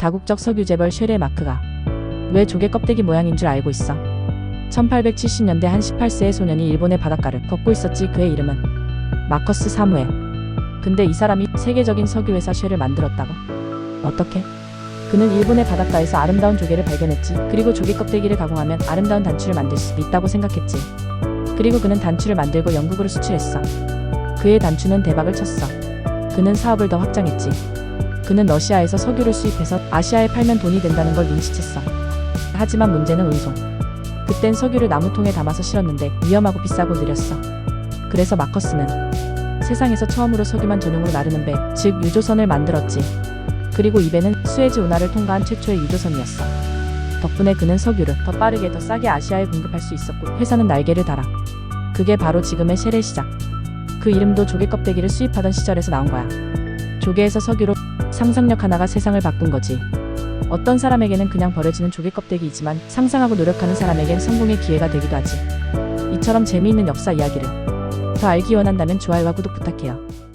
다국적 석유 재벌 쉐레 마크가 왜 조개 껍데기 모양인 줄 알고 있어? 1870년대 한 18세의 소년이 일본의 바닷가를 걷고 있었지 그의 이름은 마커스 사무엘. 근데 이 사람이 세계적인 석유회사 쉐를 만들었다고? 어떻게? 그는 일본의 바닷가에서 아름다운 조개를 발견했지. 그리고 조개 껍데기를 가공하면 아름다운 단추를 만들 수 있다고 생각했지. 그리고 그는 단추를 만들고 영국으로 수출했어. 그의 단추는 대박을 쳤어. 그는 사업을 더 확장했지. 그는 러시아에서 석유를 수입해서 아시아에 팔면 돈이 된다는 걸 눈치챘어. 하지만 문제는 운송. 그땐 석유를 나무통에 담아서 실었는데 위험하고 비싸고 느렸어. 그래서 마커스는 세상에서 처음으로 석유만 전용으로 나르는 배, 즉 유조선을 만들었지. 그리고 이 배는 수에즈 운하를 통과한 최초의 유조선이었어. 덕분에 그는 석유를 더 빠르게 더 싸게 아시아에 공급할 수 있었고 회사는 날개를 달아. 그게 바로 지금의 쉘의 시작. 그 이름도 조개 껍데기를 수입하던 시절에서 나온 거야. 조개에서 석유로 상상력 하나가 세상을 바꾼 거지. 어떤 사람에게는 그냥 버려지는 조개 껍데기이지만 상상하고 노력하는 사람에겐 성공의 기회가 되기도 하지. 이처럼 재미있는 역사 이야기를 더 알기 원한다면 좋아요와 구독 부탁해요.